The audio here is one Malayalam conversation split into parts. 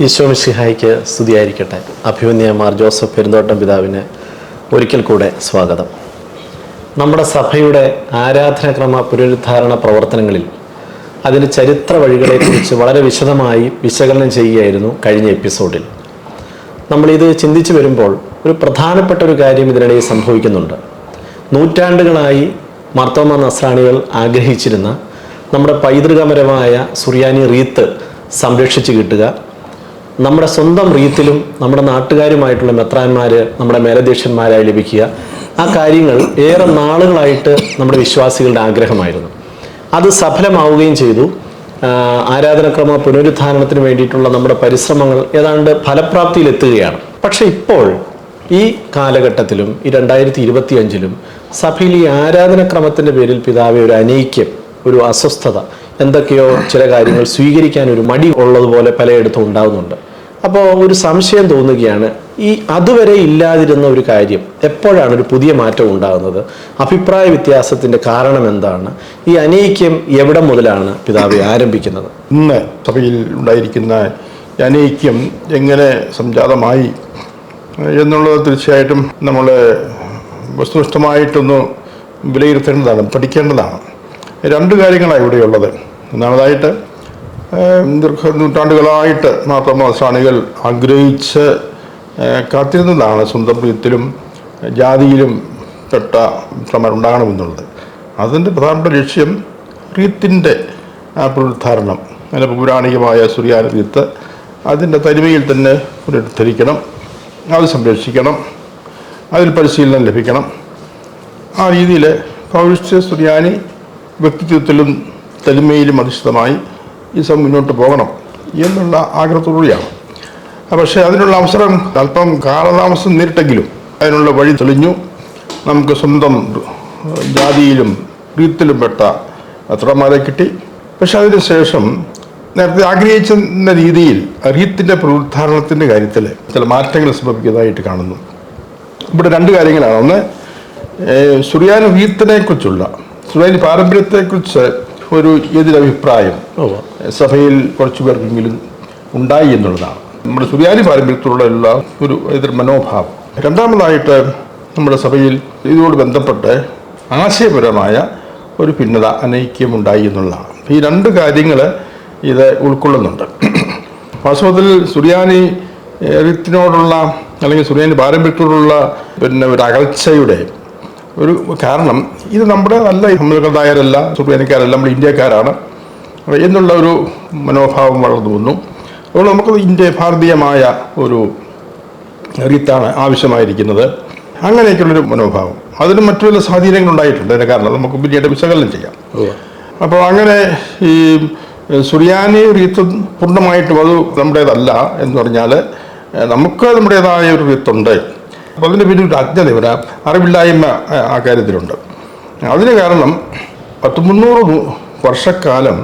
ഈശോമിഷിഹായിക്ക് സ്തുതിയായിരിക്കട്ടെ. അഭിമന്യ മാർ ജോസഫ് പെരുന്തോട്ടം പിതാവിന് ഒരിക്കൽ കൂടെ സ്വാഗതം. നമ്മുടെ സഭയുടെ ആരാധനക്രമ പുനരുദ്ധാരണ പ്രവർത്തനങ്ങളിൽ അതിന്റെ ചരിത്ര വഴികളെക്കുറിച്ച് വളരെ വിശദമായി വിശകലനം ചെയ്യുകയായിരുന്നു കഴിഞ്ഞ എപ്പിസോഡിൽ. നമ്മളിത് ചിന്തിച്ചു വരുമ്പോൾ ഒരു പ്രധാനപ്പെട്ട ഒരു കാര്യം ഇതിനിടയിൽ സംഭവിക്കുന്നുണ്ട്. നൂറ്റാണ്ടുകളായി മാർത്തോമ നസ്രാണികൾ ആഗ്രഹിച്ചിരുന്ന നമ്മുടെ പൈതൃകപരമായ സുറിയാനി റീത്ത് സംരക്ഷിച്ചു കിട്ടുക നമ്മുടെ സ്വന്തം റീത്തിലും നമ്മുടെ നാട്ടുകാരുമായിട്ടുള്ള മെത്രാന്മാർ നമ്മുടെ മേലധ്യക്ഷന്മാരായി ലഭിക്കുക. ആ കാര്യങ്ങൾ ഏറെ നാളുകളായിട്ട് നമ്മുടെ വിശ്വാസികളുടെ ആഗ്രഹമായിരുന്നു. അത് സഫലമാവുകയും ചെയ്തു. ആരാധനക്രമ പുനരുദ്ധാരണത്തിന് വേണ്ടിയിട്ടുള്ള നമ്മുടെ പരിശ്രമങ്ങൾ ഏതാണ്ട് ഫലപ്രാപ്തിയിലെത്തുകയാണ്. പക്ഷേ ഇപ്പോൾ ഈ കാലഘട്ടത്തിലും ഈ രണ്ടായിരത്തി ഇരുപത്തി അഞ്ചിലും സഭയിൽ ഈ ആരാധനക്രമത്തിന്റെ പേരിൽ പിതാവെ ഒരു അനൈക്യം ഒരു അസ്വസ്ഥത എന്തൊക്കെയോ ചില കാര്യങ്ങൾ സ്വീകരിക്കാൻ ഒരു മടി ഉള്ളതുപോലെ പലയിടത്തും ഉണ്ടാകുന്നുണ്ട് അപ്പോൾ ഒരു സംശയം തോന്നുകയാണ്. ഈ അതുവരെ ഇല്ലാതിരുന്ന ഒരു കാര്യം എപ്പോഴാണ് ഒരു പുതിയ മാറ്റം ഉണ്ടാകുന്നത്? അഭിപ്രായ വ്യത്യാസത്തിന്റെ കാരണം എന്താണ്? ഈ അനൈക്യം എവിടെ മുതലാണ് പിതാവെ ആരംഭിക്കുന്നത്? ഇന്ന് സഭയിൽ ഉണ്ടായിരിക്കുന്ന അനൈക്യം എങ്ങനെ സംജാതമായി എന്നുള്ളത് തീർച്ചയായിട്ടും നമ്മൾ വസ്തുനിഷ്ഠമായിട്ടൊന്ന് വിലയിരുത്തേണ്ടതാണ് പഠിക്കേണ്ടതാണ്. രണ്ട് കാര്യങ്ങളാണ് ഇവിടെയുള്ളത്. ഒന്നാമതായിട്ട് ദീർഘ നൂറ്റാണ്ടുകളായിട്ട് മാർത്തോമ സ്വാണികൾ ആഗ്രഹിച്ച് കാത്തിരുന്നതാണ് സ്വന്തം പ്രിയത്തിലും ജാതിയിലും പെട്ട ഉണ്ടാകണമെന്നുള്ളത് അതിന്റെ പ്രധാനപ്പെട്ട ലക്ഷ്യം റീത്തിന്റെ പുനരുദ്ധാരണം. അതിന്റെ പൗരാണികമായ സുറിയാന റീത്ത് അതിന്റെ തനിമയിൽ തന്നെ പുനരുദ്ധരിക്കണം അത് സംരക്ഷിക്കണം അതിൽ പരിശീലനം ലഭിക്കണം. ആ രീതിയിൽ പൗരുഷ്യ സുറിയാനി വ്യക്തിത്വത്തിലും തനിമയിലും അധിഷ്ഠിതമായി ഈ സം മുന്നോട്ട് പോകണം എന്നുള്ള ആഗ്രഹത്തോടുകൂടിയാണ്. പക്ഷെ അതിനുള്ള അവസരം അല്പം കാലതാമസം നേരിട്ടെങ്കിലും അതിനുള്ള വഴി തെളിഞ്ഞു. നമുക്ക് സ്വന്തം ജാതിയിലും ഗ്രീത്തിലും പെട്ട അത്രമാരെ കിട്ടി. പക്ഷെ അതിനുശേഷം നേരത്തെ ആഗ്രഹിച്ചെന്ന രീതിയിൽ റീത്തിന്റെ പുനരുദ്ധാരണത്തിന്റെ കാര്യത്തിൽ ചില മാറ്റങ്ങൾ സംഭവിക്കുന്നതായിട്ട് കാണുന്നു. ഇവിടെ രണ്ട് കാര്യങ്ങളാണ്. ഒന്ന് സുറിയാനി റീത്തിനെ കുറിച്ചുള്ള സുറിയാനി പാരമ്പര്യത്തെക്കുറിച്ച് ഒരു എതിരഭിപ്രായം സഭയിൽ കുറച്ചു പേർക്കെങ്കിലും ഉണ്ടായി എന്നുള്ളതാണ്. നമ്മുടെ സുറിയാനി പാരമ്പര്യത്തോടുള്ള ഒരു എതിർ മനോഭാവം. രണ്ടാമതായിട്ട് നമ്മുടെ സഭയിൽ ഇതോട് ബന്ധപ്പെട്ട് ആശയപരമായ ഒരു ഭിന്നത അനൈക്യം ഉണ്ടായി എന്നുള്ളതാണ്. ഈ രണ്ട് കാര്യങ്ങൾ ഇത് ഉൾക്കൊള്ളുന്നുണ്ട്. വാസ്തവത്തിൽ സുറിയാനി ത്തിനോടുള്ള അല്ലെങ്കിൽ സുറിയാനി പാരമ്പര്യത്തോടുള്ള പിന്നെ ഒരു അകൽച്ചയുടെ ഒരു കാരണം ഇത് നമ്മുടെ നല്ല നമ്മളുടേതായവരല്ല സുറിയാനിക്കാരല്ല നമ്മൾ ഇന്ത്യക്കാരാണ്. എന്നുള്ള ഒരു മനോഭാവം വളർന്നു വന്നു. അതുകൊണ്ട് നമുക്ക് ഇന്ത്യ ഭാരതീയമായ ഒരു റീത്താണ് ആവശ്യമായിരിക്കുന്നത്. അങ്ങനെയൊക്കെയുള്ളൊരു മനോഭാവം. അതിന് മറ്റു ചില സ്വാധീനങ്ങൾ ഉണ്ടായിട്ടുണ്ട് അതിന്റെ കാരണം നമുക്ക് പിന്നീട് വിശകലനം ചെയ്യാം. അപ്പോൾ അങ്ങനെ ഈ സുറിയാനി റീത്ത് പൂർണമായിട്ടും അത് നമ്മുടേതല്ല എന്ന് പറഞ്ഞാൽ നമുക്ക് നമ്മുടേതായ ഒരു റീത്തുണ്ട് അപ്പോൾ അതിന്റെ പിന്നിൽ ഒരു അജ്ഞത ഒരു അറിവില്ലായ്മ ആ കാര്യത്തിലുണ്ട്. അതിന് കാരണം പത്ത് മുന്നൂറ് വർഷക്കാലം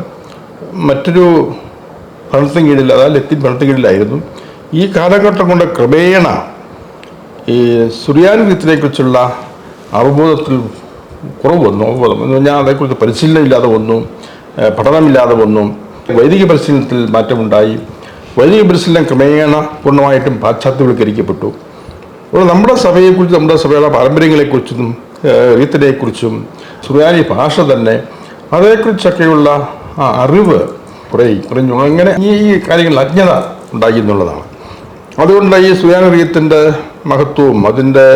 മറ്റൊരു ഭരണത്തിന് കീഴിൽ അതായത് ലത്തിൻ ഭരണത്തിന് കീഴിലായിരുന്നു. ഈ കാലഘട്ടം കൊണ്ട് ക്രമേണ ഈ സുറിയാനി റീത്തിനെ കുറിച്ചുള്ള അവബോധത്തിൽ കുറവ് വന്നു. അവബോധം എന്ന് പറഞ്ഞാൽ അതേക്കുറിച്ച് പരിശീലനം ഇല്ലാതെ വന്നു പഠനമില്ലാതെ വന്നു. വൈദിക പരിശീലനത്തിൽ മാറ്റമുണ്ടായി. വൈദിക പരിശീലനം ക്രമേണ പൂർണമായിട്ടും പാശ്ചാത്യവൽക്കരിക്കപ്പെട്ടു. നമ്മുടെ സഭയെക്കുറിച്ച് നമ്മുടെ സഭയുടെ പാരമ്പര്യങ്ങളെക്കുറിച്ചും റീത്തിനെക്കുറിച്ചും സുറിയാനി ഭാഷ തന്നെ അതേക്കുറിച്ചൊക്കെയുള്ള ആ അറിവ് കുറേ കുറഞ്ഞു. അങ്ങനെ ഈ ഈ കാര്യങ്ങളിൽ അജ്ഞത ഉണ്ടായി എന്നുള്ളതാണ് അതുകൊണ്ട് ഈ സുയാനറിയത്തിന്റെ മഹത്വവും അതിന്റെ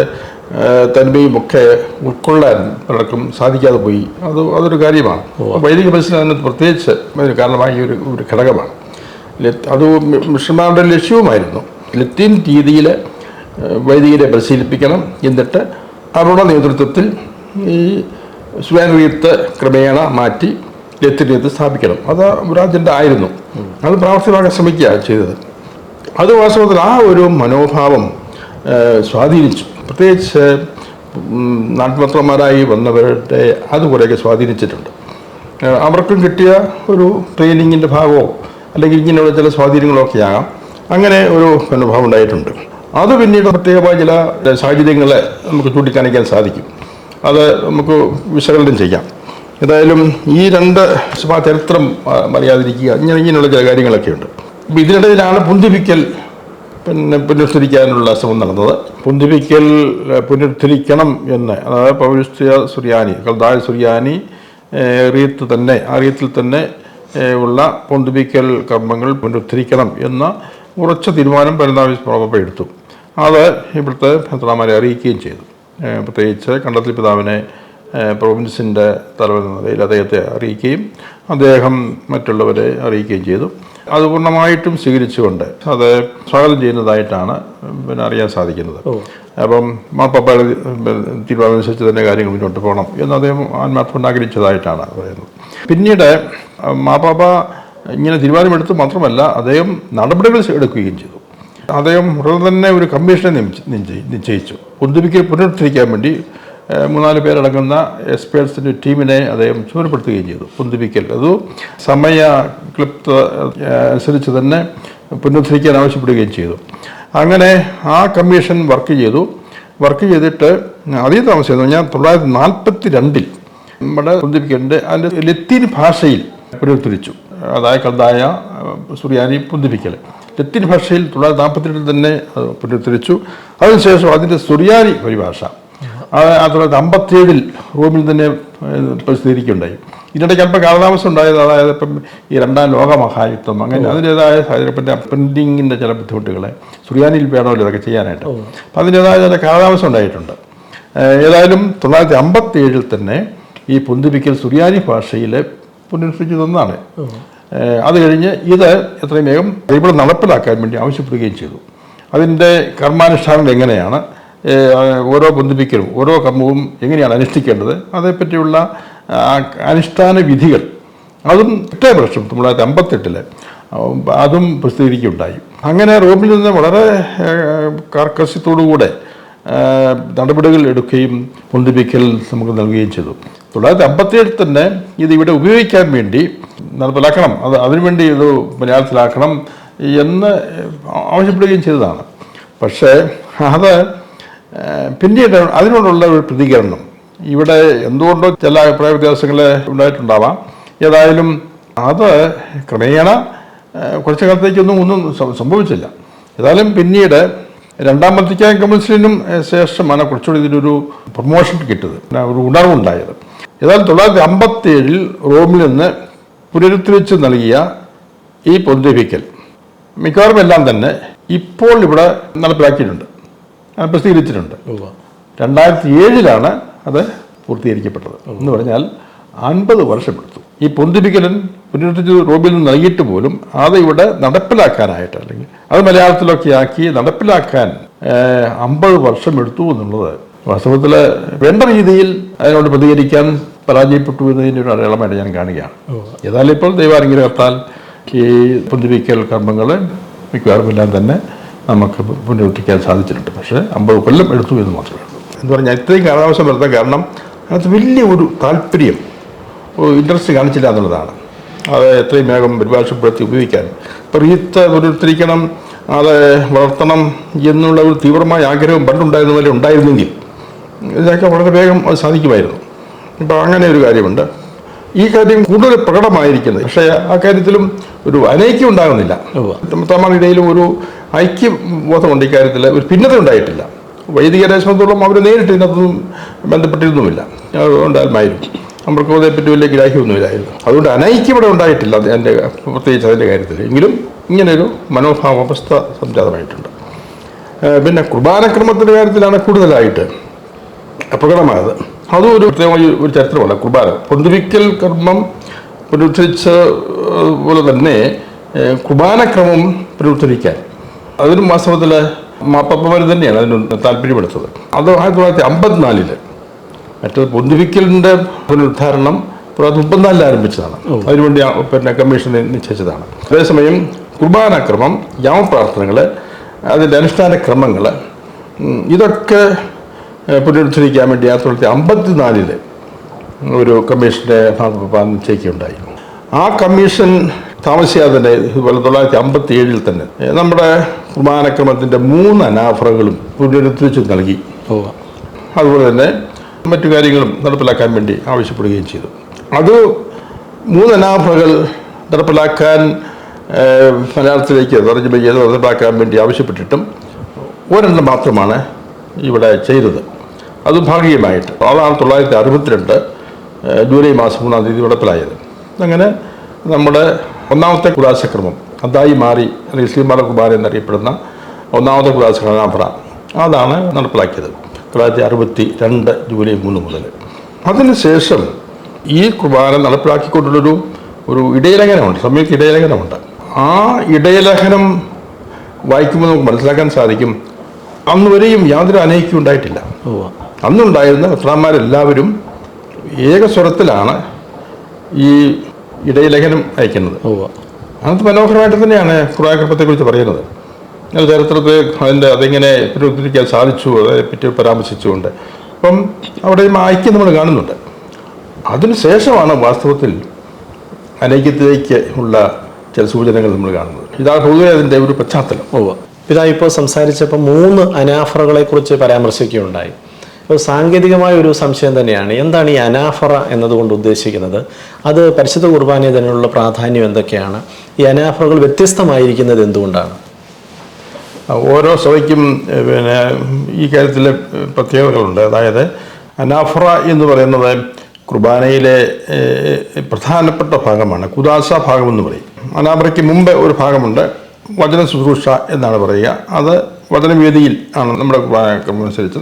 തന്മയും തനിമയും ഒക്കെ ഉൾക്കൊള്ളാൻ പലർക്കും സാധിക്കാതെ പോയി. അത് അതൊരു കാര്യമാണ്. വൈദിക പരിശീലനം അതിനകത്ത് പ്രത്യേകിച്ച് അതിന് കാരണമായ ഒരു ഒരു ഘടകമാണ്. അത് മിഷന്മാരുടെ ലക്ഷ്യവുമായിരുന്നു. ലത്തീൻ രീതിയിൽ വൈദികരെ പരിശീലിപ്പിക്കണം എന്നിട്ട് അവരുടെ നേതൃത്വത്തിൽ ഈ സുയാനറിയത്ത് ക്രമേണ മാറ്റി ലത്തീനത്ത് സ്ഥാപിക്കണം. അത് ഒരു ആയിരുന്നു. അത് പ്രാവർത്തികമാക്കാൻ ശ്രമിക്കുക ചെയ്തത്. അത് വാസ്തവത്തിൽ ആ ഒരു മനോഭാവം സ്വാധീനിച്ചു. പ്രത്യേകിച്ച് നാട്ടുപത്രന്മാരായി വന്നവരുടെ അത് സ്വാധീനിച്ചിട്ടുണ്ട്. അവർക്കും കിട്ടിയ ഒരു ട്രെയിനിങ്ങിന്റെ ഭാഗമോ അല്ലെങ്കിൽ ഇങ്ങനെയുള്ള ചില സ്വാധീനങ്ങളൊക്കെ ആകാം. അങ്ങനെ ഒരു മനോഭാവം ഉണ്ടായിട്ടുണ്ട്. അത് പിന്നീട് പ്രത്യേകമായ ചില സാഹചര്യങ്ങളെ നമുക്ക് ചൂണ്ടിക്കാണിക്കാൻ സാധിക്കും. അത് നമുക്ക് വിശകലനം ചെയ്യാം. ഏതായാലും ഈ രണ്ട് സഭാ ചരിത്രം അറിയാതിരിക്കുക ഇങ്ങനെ ഇങ്ങനെയുള്ള ചില കാര്യങ്ങളൊക്കെ ഉണ്ട്. അപ്പം ഇതിനിടയിലാണ് പുന്തിപ്പിക്കൽ പിന്നെ പുനരുദ്ധരിക്കാനുള്ള ശ്രമം നടന്നത്. പുന്തിപ്പിക്കൽ പുനരുദ്ധരിക്കണം എന്ന് അതായത് പൗരസ്ത്യ സുറിയാനി കൽദായ സുറിയാനി റീത്ത് തന്നെ ആ റീത്തിൽ തന്നെ ഉള്ള പൊന്തിപ്പിക്കൽ കർമ്മങ്ങൾ പുനരുദ്ധരിക്കണം എന്ന ഉറച്ച തീരുമാനം പരന്താവിസ് പ്രോപ്പ എടുത്തു അത് ഇവിടുത്തെ ഭദ്രാമാരെ അറിയിക്കുകയും ചെയ്തു. പ്രത്യേകിച്ച് കണ്ടത്തിൽ പിതാവിനെ പ്രൊവിൻസിന്റെ തലവൻ എന്ന നിലയിൽ അദ്ദേഹത്തെ അറിയിക്കുകയും അദ്ദേഹം മറ്റുള്ളവരെ അറിയിക്കുകയും ചെയ്തു. അത് പൂർണമായിട്ടും സ്വീകരിച്ചുകൊണ്ട് അത് സ്വാഗതം ചെയ്യുന്നതായിട്ടാണ് പിന്നെ അറിയാൻ സാധിക്കുന്നത്. അപ്പം മാർപ്പാപ്പയുടെ തീരുമാനമനുസരിച്ച് തന്നെ കാര്യങ്ങൾ മുന്നോട്ട് പോകണം എന്ന് അദ്ദേഹം ആത്മാർത്ഥം ആഗ്രഹിച്ചതായിട്ടാണ് പറയുന്നത്. പിന്നീട് മാപ്പാപ്പ ഇങ്ങനെ തീരുമാനമെടുത്ത് മാത്രമല്ല അദ്ദേഹം നടപടികൾ എടുക്കുകയും ചെയ്തു. അദ്ദേഹം ഉടനെ തന്നെ ഒരു കമ്മീഷനെ നിശ്ചയിച്ചു. പുതുപ്പിക്കൽ പുനരുദ്ധരിക്കാൻ വേണ്ടി മൂന്നാൽ പേരടങ്ങുന്ന എക്സ്പേർട്സിന്റെ ടീമിനെ അദ്ദേഹം ചുമതലപ്പെടുത്തുകയും ചെയ്തു. പുന്തിപ്പിക്കൽ അത് സമയ ക്ലിപ്ത അനുസരിച്ച് തന്നെ പുനരുദ്ധരിക്കാൻ ആവശ്യപ്പെടുകയും ചെയ്തു. അങ്ങനെ ആ കമ്മീഷൻ വർക്ക് ചെയ്തു. വർക്ക് ചെയ്തിട്ട് അതേ താമസിച്ചു ഞാൻ തൊള്ളായിരത്തി നാൽപ്പത്തി രണ്ടിൽ നമ്മുടെ പുന്തിപ്പിക്കലിന്റെ അതിന്റെ ലത്തീൻ ഭാഷയിൽ പുനരുദ്ധരിച്ചു. അതായത് കണ്ടായ സുറിയാനി പുതുപ്പിക്കൽ ലത്തീൻ ഭാഷയിൽ തൊള്ളായിരത്തി നാൽപ്പത്തിരണ്ടിൽ തന്നെ പുനരുദ്ധരിച്ചു. അതിനുശേഷം അതിന്റെ സുറിയാനി പരിഭാഷ. ആയിരത്തി തൊള്ളായിരത്തി അമ്പത്തിയേഴിൽ റോമിൽ തന്നെ പ്രസിദ്ധീകരിക്കുകയുണ്ടായി ഇതിനിടയ്ക്ക് അല്പം കാലതാമസം ഉണ്ടായത് അതായത് ഇപ്പം ഈ രണ്ടാം ലോക മഹായുദ്ധം അങ്ങനെ അതിന്റെതായ സാഹചര്യത്തിന്റെ പ്രിന്റിങ്ങിന്റെ ചില ബുദ്ധിമുട്ടുകളെ സുറിയാനിയിൽ വേണമല്ലോ ഇതൊക്കെ ചെയ്യാനായിട്ട്. അപ്പം അതിന്റെതായ ചില കാലതാമസം ഉണ്ടായിട്ടുണ്ട്. ഏതായാലും തൊള്ളായിരത്തി അമ്പത്തി ഏഴിൽ തന്നെ ഈ പൊന്തിപ്പിക്കൽ സുറിയാനി ഭാഷയിൽ പുനരുദ്ധരിച്ചു തന്നാണ് അത് കഴിഞ്ഞ് ഇത് എത്രയും വേഗം ഇവിടെ നടപ്പിലാക്കാൻ വേണ്ടി ആവശ്യപ്പെടുകയും ചെയ്തു. അതിന്റെ കർമാനുഷ്ഠാനങ്ങൾ എങ്ങനെയാണ്? ഓരോ ബന്ധിപ്പിക്കലും ഓരോ കർമ്മവും എങ്ങനെയാണ് അനുഷ്ഠിക്കേണ്ടത്? അതേപ്പറ്റിയുള്ള അനുഷ്ഠാന വിധികൾ. അതും എട്ടേ വർഷം തൊള്ളായിരത്തി അമ്പത്തെട്ടിൽ അതും പ്രസിദ്ധീകരിക്കുകയുണ്ടായി. അങ്ങനെ റോമിൽ നിന്ന് വളരെ കർക്കശത്തോടുകൂടെ നടപടികൾ എടുക്കുകയും പൊന്തിപ്പിക്കൽ നമുക്ക് നൽകുകയും ചെയ്തു. തൊള്ളായിരത്തി അമ്പത്തിയേഴിൽ തന്നെ ഇത് ഇവിടെ ഉപയോഗിക്കാൻ വേണ്ടി നടപ്പിലാക്കണം. അത് അതിനുവേണ്ടി ഇത് മലയാളത്തിലാക്കണം എന്ന് ആവശ്യപ്പെടുകയും ചെയ്തതാണ്. പക്ഷേ അത് പിന്നീട് അതിനോടുള്ള ഒരു പ്രതികരണം. ഇവിടെ എന്തുകൊണ്ടോ ചില അഭിപ്രായ വ്യത്യാസങ്ങൾ ഉണ്ടായിട്ടുണ്ടാവാം. ഏതായാലും അത് ക്രമേണ കുറച്ച് കാലത്തേക്കൊന്നും ഒന്നും സംഭവിച്ചില്ല. ഏതായാലും പിന്നീട് രണ്ടാം വത്തിക്കാൻ കൗൺസിലിനും ശേഷമാണ് കുറച്ചുകൂടി ഇതിനൊരു പ്രൊമോഷൻ കിട്ടിയത്. ഒരു ഉണർവുണ്ടായത്. ഏതായാലും തൊള്ളായിരത്തി അമ്പത്തി ഏഴിൽ റോമിൽ നിന്ന് പുനരുദ്ധരിച്ച് നൽകിയ ഈ പൊന്തിപ്പിക്കൽ മിക്കവാറും എല്ലാം തന്നെ ഇപ്പോൾ ഇവിടെ നടപ്പിലാക്കിയിട്ടുണ്ട്. പ്രസിദ്ധീകരിച്ചിട്ടുണ്ട്. രണ്ടായിരത്തി ഏഴിലാണ് അത് പൂർത്തീകരിക്കപ്പെട്ടത്. എന്ന് പറഞ്ഞാൽ അൻപത് വർഷമെടുത്തു. ഈ പൊന്തിപ്പിക്കലൻ പുനരുദ്ധരിച്ച് റോബിൽ നിന്ന് നൽകിയിട്ട് പോലും അത് ഇവിടെ നടപ്പിലാക്കാനായിട്ട് അല്ലെങ്കിൽ അത് മലയാളത്തിലൊക്കെ ആക്കി നടപ്പിലാക്കാൻ അമ്പത് വർഷം എടുത്തു എന്നുള്ളത് വാസ്തവത്തിൽ വേണ്ട രീതിയിൽ അതിനോട് പ്രതികരിക്കാൻ പരാജയപ്പെട്ടു എന്നതിന്റെ ഒരു അടയാളമായിട്ട് ഞാൻ കാണുകയാണ്. ഏതായാലും ഇപ്പോൾ ദൈവാനുഗ്രഹത്താൽ ഈ പുന്തിരിക്കൽ കർമ്മങ്ങൾ മിക്കവാറും എല്ലാം തന്നെ നമുക്ക് പുനരുദ്ധിക്കാൻ സാധിച്ചിട്ടുണ്ട്. പക്ഷേ അമ്പത് കൊല്ലം എടുത്തു എന്ന് മാത്രമേ ഉള്ളൂ. എന്ന് പറഞ്ഞാൽ ഇത്രയും കാലാവസ്ഥ വരുത്താൻ കാരണം അതിനകത്ത് വലിയ ഒരു താല്പര്യം ഇൻട്രസ്റ്റ് കാണിച്ചില്ല എന്നുള്ളതാണ്. അത് എത്രയും വേഗം പരിഭാഷപ്പെടുത്തി ഉപയോഗിക്കാൻ. ഇപ്പോൾ റീത്ത് പുനരുദ്ധരിക്കണം അത് വളർത്തണം എന്നുള്ള ഒരു തീവ്രമായ ആഗ്രഹം പണ്ടുണ്ടായിരുന്ന പോലെ ഉണ്ടായിരുന്നെങ്കിൽ ഇതൊക്കെ വളരെ വേഗം അത് സാധിക്കുമായിരുന്നു. ഇപ്പോൾ അങ്ങനെ ഒരു കാര്യമുണ്ട്. ഈ കാര്യം കൂടുതൽ പ്രകടമായിരിക്കുന്നത്. പക്ഷേ ആ കാര്യത്തിലും ഒരു അനൈക്യം ഉണ്ടാകുന്നില്ല. തമ്മിലിടയിലും ഒരു ഐക്യബോധമുണ്ട് ഇക്കാര്യത്തിൽ ഒരു ഭിന്നത ഉണ്ടായിട്ടില്ല. വൈദികരെ സംബന്ധിച്ചോളം അവർ നേരിട്ട് ഇതിനകത്തൊന്നും ബന്ധപ്പെട്ടിരുന്നുമില്ല. ഉണ്ടായിരുന്നു നമ്മൾക്ക് അതേപ്പറ്റി വലിയ ഗ്രാഹ്യമൊന്നുമില്ലായിരുന്നു. അതുകൊണ്ട് അനൈക്യം ഇവിടെ ഉണ്ടായിട്ടില്ല എന്റെ പ്രത്യേകിച്ച് അതിന്റെ കാര്യത്തിൽ എങ്കിലും ഇങ്ങനൊരു മനോഭാവാവസ്ഥ സംജാതമായിട്ടുണ്ട്. പിന്നെ കുർബാനക്രമത്തിന്റെ കാര്യത്തിലാണ് കൂടുതലായിട്ട് അപകടമായത് അതും ഒരു പ്രത്യേകമായ ഒരു ചരിത്രമല്ല കുർബാന. പൊന്തുവിക്കൽ കർമ്മം പുനരുദ്ധരിച്ച പോലെ തന്നെ കുർബാന കുർബാനക്രമം പുനരുദ്ധരിക്കാൻ. അതിനും വാസ്തവത്തിൽ മാപ്പപ്പമാർ തന്നെയാണ് അതിന് താല്പര്യപ്പെടുത്തത് അത് ആയിരത്തി തൊള്ളായിരത്തി അമ്പത്തിനാലിൽ മറ്റത് പൊന്തുവിക്കലിന്റെ പുനരുദ്ധാരണം തൊള്ളായിരത്തി മുപ്പത്തിനാലിൽ ആരംഭിച്ചതാണ്. അതിനുവേണ്ടി പിന്നെ കമ്മീഷൻ നിശ്ചയിച്ചതാണ്. അതേസമയം കുർബാനക്രമം യാമപ്രാർത്ഥനകൾ അതിന്റെ അനുഷ്ഠാന ക്രമങ്ങൾ ഇതൊക്കെ പുനരുദ്ധരിക്കാൻ വേണ്ടി ആയിരത്തി തൊള്ളായിരത്തി അമ്പത്തിനാലിൽ ഒരു കമ്മീഷന്റെ നിശ്ചയിക്കുകയുണ്ടായി ആ കമ്മീഷൻ താമസിയാതെ തന്നെ ഇതുപോലെ തൊള്ളായിരത്തി അമ്പത്തി ഏഴിൽ തന്നെ നമ്മുടെ കുർബാനക്രമത്തിന്റെ മൂന്ന് അനാഫറകളും പുനരുദ്ധരിച്ച് നൽകി. അതുപോലെ തന്നെ മറ്റു കാര്യങ്ങളും നടപ്പിലാക്കാൻ വേണ്ടി ആവശ്യപ്പെടുകയും ചെയ്തു. അത് മൂന്ന് അനാഫറകൾ നടപ്പിലാക്കാൻ മലയാളത്തിലേക്ക് തർജമ ചെയ്ത് നടപ്പിലാക്കാൻ വേണ്ടി ആവശ്യപ്പെട്ടിട്ടും ഒരെണ്ണം മാത്രമാണ് ഇവിടെ ചെയ്തത്. അതും ഭാഗികമായിട്ട്. അതാണ് തൊള്ളായിരത്തി അറുപത്തിരണ്ട് ജൂലൈ മാസം മൂന്നാം തീയതി നടപ്പിലായത് അങ്ങനെ നമ്മുടെ ഒന്നാമത്തെ കുലാശക്രമം അതായി മാറി അല്ലെങ്കിൽ ശ്രീമാല കുമാർ എന്നറിയപ്പെടുന്ന ഒന്നാമത്തെ കുലാശക്രമാഭ്ര അതാണ് നടപ്പിലാക്കിയത് തൊള്ളായിരത്തി അറുപത്തി രണ്ട് ജൂലൈ മൂന്ന് മുതൽ അതിനുശേഷം ഈ കുർബാന നടപ്പിലാക്കിക്കൊണ്ടുള്ളൊരു ഒരു ഇടയലേഖനമുണ്ട് സമയത്ത് ഇടയലേഖനമുണ്ട് ആ ഇടയലേഖനം വായിക്കുമ്പോൾ നമുക്ക് മനസ്സിലാക്കാൻ സാധിക്കും അന്നുവരെയും യാതൊരു അനൈക്യം ഉണ്ടായിട്ടില്ല. അന്നുണ്ടായിരുന്ന മെത്രാന്മാരെല്ലാവരും ഏകസ്വരത്തിലാണ് ഈ ഇടയലേഖനം അയക്കുന്നത്. അത് മനോഹരമായിട്ട് തന്നെയാണ് കുറിച്ച് പറയുന്നത്. ചരിത്രത്തെ അതിന്റെ അതിങ്ങനെ പുനരുദ്ധരിക്കാൻ സാധിച്ചു പറ്റി പരാമർശിച്ചുകൊണ്ട്. അപ്പം അവിടെയും ഐക്യം നമ്മൾ കാണുന്നുണ്ട്. അതിനുശേഷമാണ് വാസ്തവത്തിൽ അനൈക്യത്തിലേക്ക് ഉള്ള ചില സൂചനകൾ നമ്മൾ കാണുന്നത്. ഇതാ പൊതുവെ അതിന്റെ ഒരു പശ്ചാത്തലം. ഓവ് പിതാ ഇപ്പോൾ സംസാരിച്ചപ്പോൾ മൂന്ന് അനാഫറകളെ കുറിച്ച് പരാമർശിക്കുകയുണ്ടായി. അപ്പോൾ സാങ്കേതികമായ ഒരു സംശയം തന്നെയാണ്. എന്താണ് ഈ അനാഫറ എന്നതുകൊണ്ട് ഉദ്ദേശിക്കുന്നത്? അത് പരിശുദ്ധ കുർബാനയെ തന്നെയുള്ള പ്രാധാന്യം എന്തൊക്കെയാണ്? ഈ അനാഫറകൾ വ്യത്യസ്തമായിരിക്കുന്നത് എന്തുകൊണ്ടാണ്? ഓരോ സഭയ്ക്കും പിന്നെ ഈ കാര്യത്തിൽ പ്രത്യേകതകളുണ്ട്. അതായത് അനാഫറ എന്ന് പറയുന്നത് കുർബാനയിലെ പ്രധാനപ്പെട്ട ഭാഗമാണ്. കുദാസ ഭാഗം എന്ന് പറയും. അനാഫറയ്ക്ക് മുമ്പ് ഒരു ഭാഗമുണ്ട്. വചന ശുശ്രൂഷ എന്നാണ് പറയുക. അത് വചനവേദിയിൽ ആണ് നമ്മുടെ ആരാധക്രമം അനുസരിച്ച്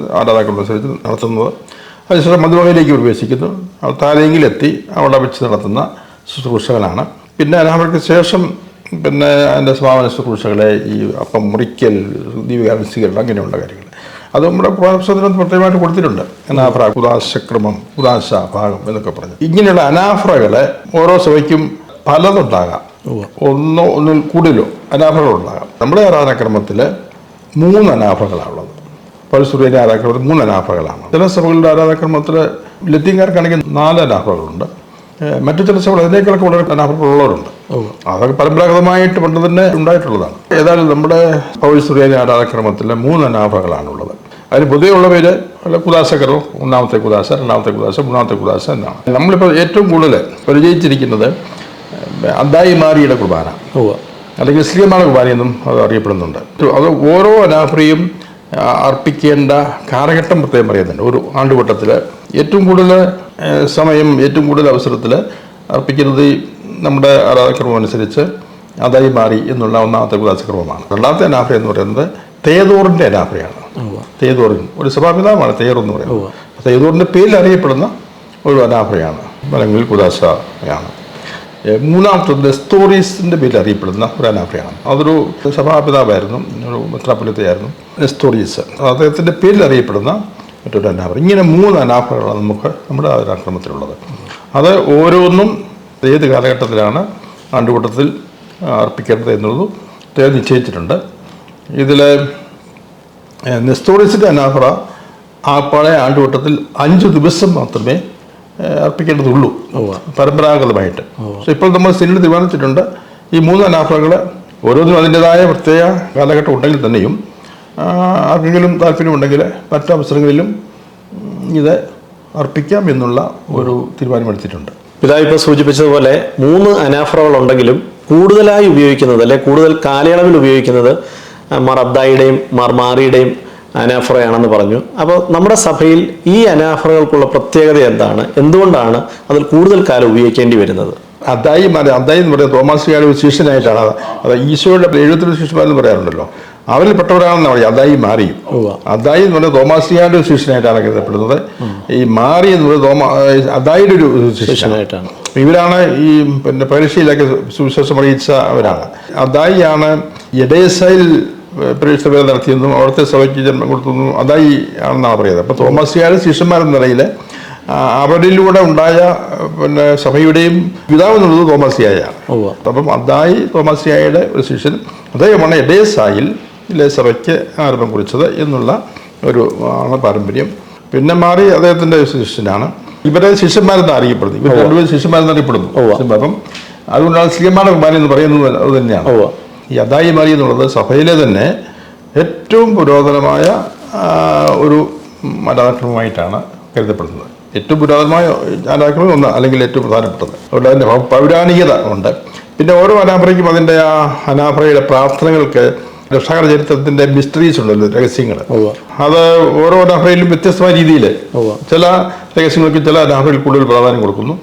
നടത്തുന്നത്. അതിനുശേഷം മധുമകയിലേക്ക് പ്രവേശിക്കുന്നു. താരെങ്കിലെത്തി അവിടെ വെച്ച് നടത്തുന്ന ശുശ്രൂഷകളാണ്. പിന്നെ അവർക്ക് ശേഷം പിന്നെ അതിന്റെ സമാപന ശുശ്രൂഷകളെ ഈ അപ്പം മുറിക്കൽ ദീപികാരം സ്വീകരണം അങ്ങനെയുള്ള കാര്യങ്ങൾ. അത് നമ്മുടെ പ്രത്യേകമായിട്ട് കൊടുത്തിട്ടുണ്ട്. അനാഫ്ര ഉദാശക്രമം ഉദാശ ഭാഗം എന്നൊക്കെ പറഞ്ഞു. ഇങ്ങനെയുള്ള അനാഫ്രകളെ ഓരോ സഭയ്ക്കും പലതുണ്ടാകാം. ഒന്നോ ഒന്നിൽ കൂടുതലോ അനാഫ്രകളുണ്ടാകാം. നമ്മുടെ ആരാധനാക്രമത്തിൽ മൂന്ന് അനാഫകളാണുള്ളത് പരസ്പൂരിയുടെ ആരാധനക്രമത്തിൽ മൂന്ന് അനാഫകളാണ് ചില സഭകളുടെ ആരാധനക്രമത്തിൽ ലത്തീൻകാർക്കാണെങ്കിൽ നാല് അനാഫകളുണ്ട് മറ്റു ചില സഭകൾ അതിനേക്കാളൊക്കെ വളരെ അനാഫകളുള്ളവരുണ്ട് അതൊക്കെ പരമ്പരാഗതമായിട്ട് പണ്ട് തന്നെ ഉണ്ടായിട്ടുള്ളതാണ്. ഏതായാലും നമ്മുടെ പൗരസ്തുരിയാനി ആരാധക്രമത്തിലെ മൂന്ന് അനാഫകളാണുള്ളത് അതിന് പൊതുവെയുള്ള പേര് കുദാസക്രമം ഒന്നാമത്തെ കുദാസ രണ്ടാമത്തെ കുദാസ മൂന്നാമത്തെ കുദാസ എന്നാണ്. നമ്മളിപ്പോൾ ഏറ്റവും കൂടുതൽ പരിചയിച്ചിരിക്കുന്നത് അദ്ദായി മാരിയുടെ കുർബാന. അല്ലെങ്കിൽ ശ്രീമാന കുർബാന എന്നും അത് അറിയപ്പെടുന്നുണ്ട്. അത് ഓരോ അനാഫ്രിയും അർപ്പിക്കേണ്ട കാലഘട്ടം പ്രത്യേകം പറയുന്നുണ്ട്. ഒരു ആണ്ടുവട്ടത്തിൽ ഏറ്റവും കൂടുതൽ സമയം ഏറ്റവും കൂടുതൽ അവസരത്തിൽ അർപ്പിക്കുന്നത് നമ്മുടെ ആരാധക്രമം അനുസരിച്ച് അതായി മാറി എന്നുള്ള ഒന്നാമത്തെ ഉദാസക്രമമാണ് രണ്ടാമത്തെ അനാഫ്ര എന്ന് പറയുന്നത് തേതോറിന്റെ അനാഫ്രയാണ്. തേതോറിൻ ഒരു സഭാപിതാവാണ് തേർ എന്ന് പറയുന്നത്. തേതോറിന്റെ പേരിൽ അറിയപ്പെടുന്ന ഒരു അനാഫ്രയാണ്. അല്ലെങ്കിൽ കുദാശയാണ്. മൂന്നാമത്തത് നെസ്തോറീസിന്റെ പേരിൽ അറിയപ്പെടുന്ന ഒരു അനാഫ്രയാണ് അതൊരു സഭാപിതാവായിരുന്നു ഒരു മെത്രാപ്പൊലിത്തയായിരുന്നു നെസ്തോറീസ് അദ്ദേഹത്തിന്റെ പേരിൽ അറിയപ്പെടുന്ന മറ്റൊരു അനാഫ്ര ഇങ്ങനെ മൂന്ന് അനാഫ്രകളാണ് നമുക്ക് നമ്മുടെ ആക്രമണത്തിലുള്ളത് അത് ഓരോന്നും ഏത് കാലഘട്ടത്തിലാണ് ആണ്ടുകൂട്ടത്തിൽ അർപ്പിക്കേണ്ടത് എന്നുള്ളത് അദ്ദേഹം നിശ്ചയിച്ചിട്ടുണ്ട്. ഇതിൽ നെസ്തോറീസിന്റെ അനാഫറ ആ പഴയ ആണ്ടുകൂട്ടത്തിൽ അഞ്ച് ദിവസം മാത്രമേ അർപ്പിക്കേണ്ടതുള്ളൂ. പരമ്പരാഗതമായിട്ട്. പക്ഷെ ഇപ്പോൾ നമ്മൾ സിനിമ തീരുമാനിച്ചിട്ടുണ്ട്. ഈ മൂന്ന് അനാഫകൾ ഓരോന്നും അതിന്റെതായ പ്രത്യേക കാലഘട്ടം ഉണ്ടെങ്കിൽ തന്നെയും ആർക്കെങ്കിലും താല്പര്യമുണ്ടെങ്കിൽ മറ്റു അവസരങ്ങളിലും ഇത് അർപ്പിക്കാം എന്നുള്ള ഒരു തീരുമാനമെടുത്തിട്ടുണ്ട് പിതാവ് ഇപ്പോൾ സൂചിപ്പിച്ചതുപോലെ മൂന്ന് അനാഫറകൾ ഉണ്ടെങ്കിലും കൂടുതലായി ഉപയോഗിക്കുന്നത് അല്ലെ കൂടുതൽ കാലയളവിൽ ഉപയോഗിക്കുന്നത് മാർ അബ്ദായിയുടെയും മാർ മാറിയുടെയും അനാഫറയാണെന്ന് പറഞ്ഞു. അപ്പോൾ നമ്മുടെ സഭയിൽ ഈ അനാഫറകൾക്കുള്ള പ്രത്യേകത എന്താണ്? എന്തുകൊണ്ടാണ് അതിൽ കൂടുതൽ കാലം ഉപയോഗിക്കേണ്ടി വരുന്നത്? അതായി മാറി അതായി എന്ന് പറയുന്നത് തോമാസിയുടെ ഒരു ശിഷ്യനായിട്ടാണ്. അത് ഈശോയുടെ എഴുപത്തിരണ്ട് ശിഷ്യന്മാരെന്ന് പറയാറുണ്ടല്ലോ. അവരിൽ പെട്ടവരാണെന്ന് പറയും അതായി മാറി. അതായി എന്ന് പറയുന്നത് തോമാസിയായുടെ ഒരു ശിഷ്യനായിട്ടാണ് കരുതപ്പെടുന്നത്. ഈ മാറി എന്ന് പറയുന്നത് തോമാ അതായിയുടെ ഒരു ശിഷ്യനായിട്ടാണ്. ഇവരാണ് ഈ പിന്നെ പരീക്ഷയിലൊക്കെ സുവിശേഷം അറിയിച്ച അവരാണ് അതായിയാണ് എഡേസയിൽ പരീക്ഷ പേര് നടത്തിയെന്നും അവിടുത്തെ സഭയ്ക്ക് ജന്മം കൊടുത്തെന്നും അതായി ആണെന്നാണ് പറയുന്നത്. അപ്പോൾ തോമസിയായ ശിഷ്യന്മാരെന്ന നിലയിൽ അവരിലൂടെ ഉണ്ടായ പിന്നെ സഭയുടെയും പിതാവ് എന്നുള്ളത് തോമസിയായാണ്. അപ്പം അതായി തോമസിയായുടെ ഒരു ശിഷ്യൻ അദ്ദേഹമാണ് എഡേസായിൽ സഭയ്ക്ക് ആരംഭം കുറിച്ചത് എന്നുള്ള ഒരു ആണ് പാരമ്പര്യം. പിന്നെ മാറി അദ്ദേഹത്തിന്റെ ശിഷ്യനാണ്. ഇവരെ ശിഷ്യന്മാരെന്ന് അറിയപ്പെടുന്നു. ഇവർ രണ്ടുപേരും ശിഷ്യന്മാരെന്ന് അറിയപ്പെടുന്നു. അപ്പം അതുകൊണ്ടാണ് ശ്രീമാന കുമാരി എന്ന് പറയുന്നത് അത് തന്നെയാണ്. ഈ അതായി മാറി എന്നുള്ളത് സഭയിലെ തന്നെ ഏറ്റവും പുരോതനമായ ഒരു മതാക്രമമായിട്ടാണ് കരുതപ്പെടുന്നത്. ഏറ്റവും പുരാതനമായ അനാക്രമം ഒന്ന് അല്ലെങ്കിൽ ഏറ്റവും പ്രധാനപ്പെട്ടത്. അതുകൊണ്ട് അതിന്റെ പൗരാണികത ഉണ്ട്. പിന്നെ ഓരോ അനാഫ്രയ്ക്കും അതിന്റെ ആ അനാഫ്രയുടെ പ്രാർത്ഥനകൾക്ക് രക്ഷാകര ചരിത്രത്തിന്റെ മിസ്റ്ററീസ് ഉണ്ടല്ലോ രഹസ്യങ്ങൾ. അത് ഓരോ അനാഫ്രയിലും വ്യത്യസ്തമായ രീതിയിൽ ചില രഹസ്യങ്ങൾക്ക് ചില അനാഫ്രയിൽ കൂടുതൽ പ്രാധാന്യം കൊടുക്കുന്നു.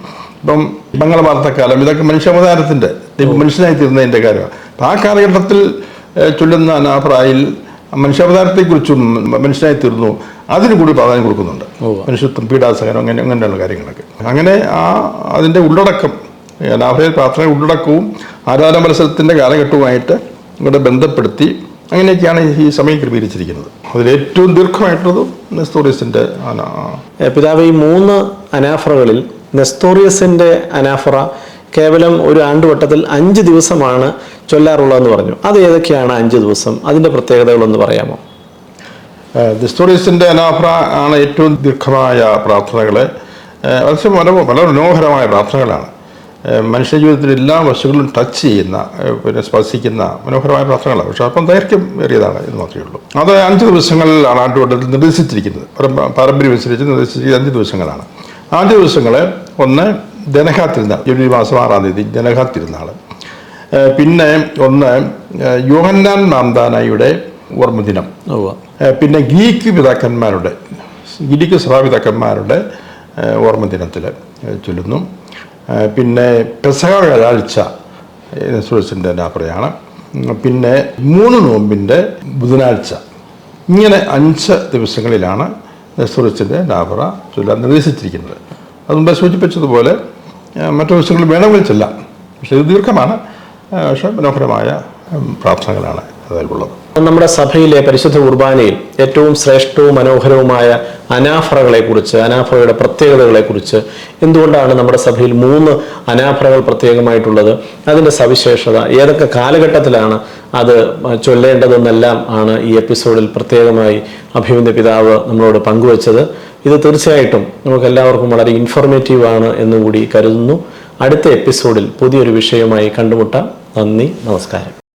ഇപ്പം മംഗളവാർത്തക്കാലം ഇതൊക്കെ മനുഷ്യാവതാരത്തിന്റെ മനുഷ്യനായി തീർന്നതിന്റെ കാര്യമാണ്. അപ്പം ആ കാലഘട്ടത്തിൽ ചൊല്ലുന്ന അനാഫ്രായിൽ മനുഷ്യാവതാരത്തെക്കുറിച്ചും മനുഷ്യനായി തീർന്നു അതിന് കൂടി പ്രാധാന്യം കൊടുക്കുന്നുണ്ട്. മനുഷ്യത്വം പീഡാസഹനം അങ്ങനെ അങ്ങനെയുള്ള കാര്യങ്ങളൊക്കെ. അങ്ങനെ ആ അതിന്റെ ഉള്ളടക്കം അനാഫ്രയിൽ പ്രാർത്ഥന ഉള്ളടക്കവും ആരാധന മത്സരത്തിന്റെ കാലഘട്ടവുമായിട്ട് ഇവിടെ ബന്ധപ്പെടുത്തി അങ്ങനെയൊക്കെയാണ് ഈ സമയം ക്രമീകരിച്ചിരിക്കുന്നത്. അതിലേറ്റവും ദീർഘമായിട്ടുള്ളതും നെസ്തോറിയസിന്റെ പിതാവ് ഈ മൂന്ന് അനാഫറകളിൽ നെസ്തോറിയസിന്റെ അനാഫറ കേവലം ഒരു ആണ്ടുവട്ടത്തിൽ അഞ്ച് ദിവസമാണ് ചൊല്ലാറുള്ളതെന്ന് പറഞ്ഞു. അത് ഏതൊക്കെയാണ് അഞ്ച് ദിവസം? അതിന്റെ പ്രത്യേകതകളൊന്ന് പറയാമോ? ദിസ്തോറീസിന്റെ അനാഫ്ര ആണ് ഏറ്റവും ദീർഘമായ പ്രാർത്ഥനകൾ വളരെ വളരെ വളരെ മനോഹരമായ പ്രാർത്ഥനകളാണ്. മനുഷ്യ ജീവിതത്തിൽ എല്ലാ വശങ്ങളും ടച്ച് ചെയ്യുന്ന പിന്നെ സ്പർശിക്കുന്ന മനോഹരമായ പ്രാർത്ഥനകളാണ്. പക്ഷേ അപ്പം ദൈർഘ്യം ഏറിയതാണ് എന്ന് മാത്രമേ ഉള്ളൂ. അത് അഞ്ച് ദിവസങ്ങളിലാണ് ആണ്ടുവട്ടത്തിൽ നിർദ്ദേശിച്ചിരിക്കുന്നത്. പരമ്പ- പാരമ്പര്യം അനുസരിച്ച് നിർദ്ദേശിച്ചിരിക്കുന്നത് അഞ്ച് ദിവസങ്ങളാണ്. ആദ്യ ദിവസങ്ങൾ ഒന്ന് ജനഹാ തിരുനാൾ ജനുവരി മാസം ആറാം തീയതി ജനഹാ തിരുനാൾ പിന്നെ ഒന്ന് യോഹന്നാൻ മാംദാനയുടെ ഓർമ്മദിനം. പിന്നെ ഗ്രീക്ക് പിതാക്കന്മാരുടെ ഗ്രീക്ക് സഭാപിതാക്കന്മാരുടെ ഓർമ്മദിനത്തിൽ ചൊല്ലുന്നു. പിന്നെ പെസഹ വ്യാഴാഴ്ച സുരസിന്റെ നാപ്പറയാണ് പിന്നെ മൂന്ന് നോമ്പിന്റെ ബുധനാഴ്ച ഇങ്ങനെ അഞ്ച് ദിവസങ്ങളിലാണ് സുരസിന്റെ നാപ്പറ ചൊല്ലാൻ നിർദ്ദേശിച്ചിരിക്കുന്നത്. അത് മുമ്പ് സൂചിപ്പിച്ചതുപോലെ മറ്റു ദിവസങ്ങളിൽ വേണമെങ്കിൽ ചെല്ലാം പക്ഷേ ഇത് ദീർഘമാണ്. പക്ഷേ മനോഹരമായ പ്രാർത്ഥനകളാണ് അതിലുള്ളത്. നമ്മുടെ സഭയിലെ പരിശുദ്ധ കുർബാനയിൽ ഏറ്റവും ശ്രേഷ്ഠവും മനോഹരവുമായ അനാഫറകളെ കുറിച്ച് അനാഫറയുടെ പ്രത്യേകതകളെ കുറിച്ച് എന്തുകൊണ്ടാണ് നമ്മുടെ സഭയിൽ മൂന്ന് അനാഫറകൾ പ്രത്യേകമായിട്ടുള്ളത്? അതിന്റെ സവിശേഷത ഏതൊക്കെ കാലഘട്ടത്തിലാണ് അത് ചൊല്ലേണ്ടതെന്നെല്ലാം ആണ് ഈ എപ്പിസോഡിൽ പ്രത്യേകമായി അഭിമന്യ പിതാവ് നമ്മളോട് പങ്കുവച്ചത്. ഇത് തീർച്ചയായിട്ടും നമുക്ക് എല്ലാവർക്കും വളരെ ഇൻഫോർമേറ്റീവ് ആണ് എന്നുകൂടി കരുതുന്നു. അടുത്ത എപ്പിസോഡിൽ പുതിയൊരു വിഷയമായി കണ്ടുമുട്ടാം. നന്ദി നമസ്കാരം.